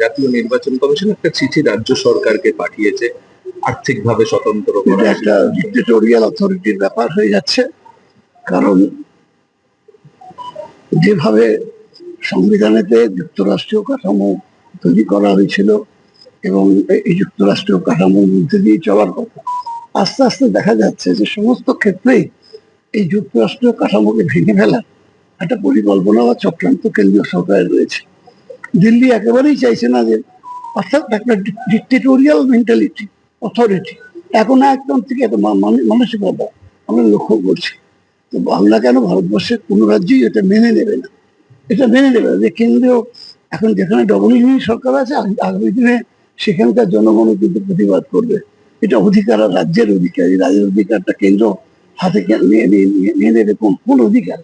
জাতীয় নির্বাচন কমিশন একটা চিঠি রাজ্য সরকারকে পাঠিয়েছে আর্থিকভাবে স্বতন্ত্র একটা ডিক্টেটোরিয়াল অথরিটির ব্যাপার হয়ে যাচ্ছে। কারণ যেভাবে সংবিধানেতে যুক্তরাষ্ট্রীয় কাঠামো তৈরি করা হয়েছিল এবং এই যুক্তরাষ্ট্রীয় কাঠামোর মধ্যে দিয়ে চলার কথা আস্তে আস্তে দেখা যাচ্ছে যে সমস্ত ক্ষেত্রেই এই যুক্তরাষ্ট্রীয় কাঠামোকে ভেঙে ফেলার একটা পরিকল্পনা বা চক্রান্ত কেন্দ্রীয় সরকারের রয়েছে। দিল্লি একেবারেই চাইছে না যে, অর্থাৎ একটা ডিক্টেটোরিয়াল মেন্টালিটি অথরিটি এখন একদম থেকে একটা মানে- মানসিকতা আমরা লক্ষ্য করছি। তো বাংলা কেন ভারতবর্ষের কোনো রাজ্যই এটা মেনে নেবে না? এটা মেনে নেবে যে কেন্দ্রীয়, এখন যেখানে ডবল ইঞ্জিন সরকার আছে আগামী দিনে সেখানকার জনগণও কিন্তু প্রতিবাদ করবে। এটা অধিকার আর রাজ্যের অধিকার। এই রাজ্যের অধিকারটা কেন্দ্র হাতে নিয়ে- নিয়ে নেবে কোন কোন অধিকার?